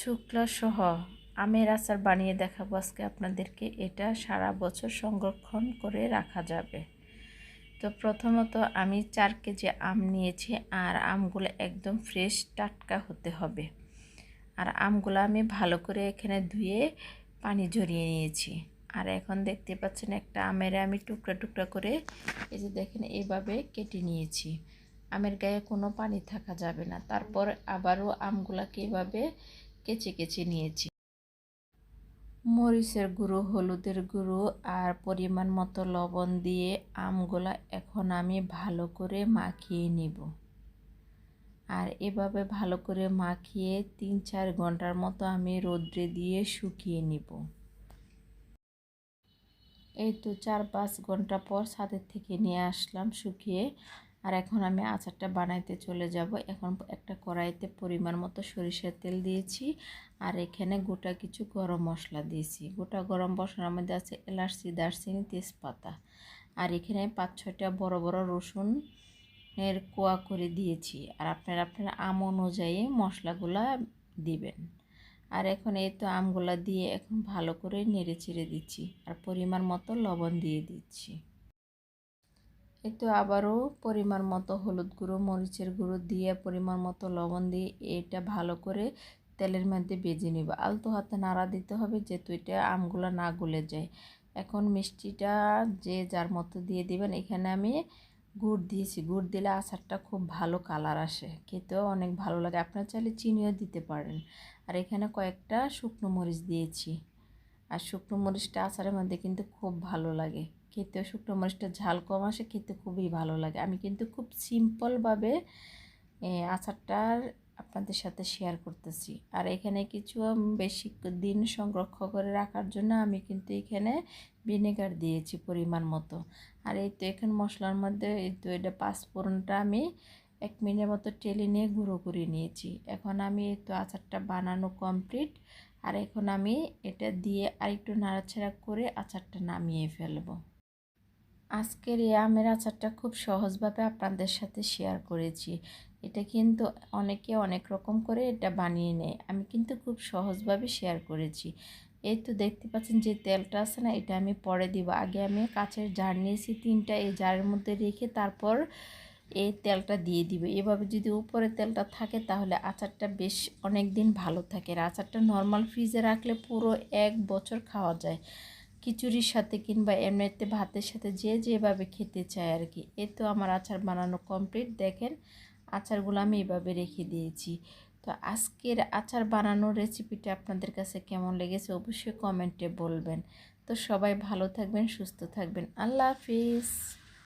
শুকলা সহ আমের আচার বানিয়ে দেখাবো আজকে আপনাদেরকে। এটা সারা বছর সংরক্ষণ করে রাখা যাবে। তো প্রথমত আমি চার কেজি আম নিয়েছি আর আমগুলো একদম ফ্রেশ টাটকা হতে হবে। আর আমগুলো আমি ভালো করে এখানে ধুয়ে পানি ঝরিয়ে নিয়েছি। আর এখন দেখতে পাচ্ছেন একটা আমের আমি টুকরা টুকরা করে এই যে দেখেন এইভাবে কেটে নিয়েছি। আমের গায়ে কোনো পানি থাকা যাবে না। তারপর আবারও আমগুলাকে এভাবে কেচে কেচে নিয়েছি। মরিচের গুঁড়ো, হলুদের গুঁড়ো আর পরিমাণ মতো লবণ দিয়ে আমগুলা এখন আমি ভালো করে মাখিয়ে নিব। আর এভাবে ভালো করে মাখিয়ে তিন, চার ঘণ্টার মতো আমি রোদ্রে দিয়ে শুকিয়ে নিব। এই তো চার, পাঁচ ঘণ্টা পর ছাদের থেকে নিয়ে আসলাম শুকিয়ে। আর এখন আমি আচারটা বানাইতে চলে যাব। এখন একটা কড়াইতে পরিমাণ মতো সরিষার তেল দিয়েছি আর এখানে গোটা কিছু গরম মশলা দিয়েছি। গোটা গরম মশলার মধ্যে আছে এলাচি, দারচিনি, তেজপাতা। আর এখানে পাঁচ ছয়টা বড় বড় রসুন এর কোয়া করে দিয়েছি। আর আপনারা আপনার আম অনুযায়ী মশলাগুলা দিবেন। আর এখন এই তো আমগুলা দিয়ে এখন ভালো করে নেড়ে চেড়ে দিচ্ছি। আর পরিমাণ মতো লবণ দিয়ে দিচ্ছি। এই তো আবারও পরিমাণ মতো হলুদ গুঁড়ো, মরিচের গুঁড়ো দিয়ে পরিমাণ মতো লবণ দিয়ে এটা ভালো করে তেলের মধ্যে বেজে নিব। আলতো হাতে নাড়া দিতে হবে যেহেতু এটা আমগুলো না গলে যায়। এখন মিষ্টিটা যে যার মতো দিয়ে দিবেন, এখানে আমি গুড় দিয়েছি। গুড় দিলে আচারটা খুব ভালো কালার আসে, খেতেও অনেক ভালো লাগে। আপনার চাইলে চিনিও দিতে পারেন। আর এখানে কয়েকটা শুকনো মরিচ দিয়েছি। আর শুকনো মরিচটা আচারের মধ্যে কিন্তু খুব ভালো লাগে। খেতে শুকনো মরিচটা ঝাল কম আসে, খেতে খুবই ভালো লাগে। আমি কিন্তু খুব সিম্পলভাবে আচারটার আপনাদের সাথে শেয়ার করতেছি। আর এখানে কিছু বেশি দিন সংরক্ষণ করে রাখার জন্য আমি কিন্তু এখানে ভিনেগার দিয়েছি পরিমাণ মতো। আর এই তো এখানে মশলার মধ্যে, এই তো এটা পাঁচফোড়নটা আমি এক মিনিটের মতো টেলে নিয়ে গুঁড়ো করে নিয়েছি। এখন আমি এই তো আচারটা বানানো কমপ্লিট আর এখন আমি এটা দিয়ে আরেকটু নাড়াচাড়া করে আচারটা নামিয়ে ফেলব। আজকের এই আমের আচারটা খুব সহজভাবে আপনাদের সাথে শেয়ার করেছি। এটা কিন্তু অনেকে অনেক রকম করে এটা বানিয়ে নেয়। আমি কিন্তু খুব সহজভাবে শেয়ার করেছি। এই তো দেখতে পাচ্ছেন যে তেলটা আছে না, এটা আমি পরে দিব। আগে আমি কাছের জার নিয়েছি, তিনটা এই জারের মধ্যে রেখে তারপর এই তেলটা দিয়ে দিব। এভাবে যদি উপরে তেলটা থাকে তাহলে আচারটা বেশ অনেক দিন ভালো থাকে। আর আচারটা নর্মাল ফ্রিজে রাখলে পুরো এক বছর খাওয়া যায়। খিচুড়ির সাথে কিংবা এমনিতে ভাতের সাথে যে যেভাবে খেতে চায় আর কি। এ তো আমার আচার বানানো কমপ্লিট দেখেন, আচারগুলো আমি এভাবে রেখে দিয়েছি। তো আজকের আচার বানানোর রেসিপিটা আপনাদের কাছে কেমন লেগেছে অবশ্যই কমেন্টে বলবেন। তো সবাই ভালো থাকবেন, সুস্থ থাকবেন। আল্লাহ হাফিজ।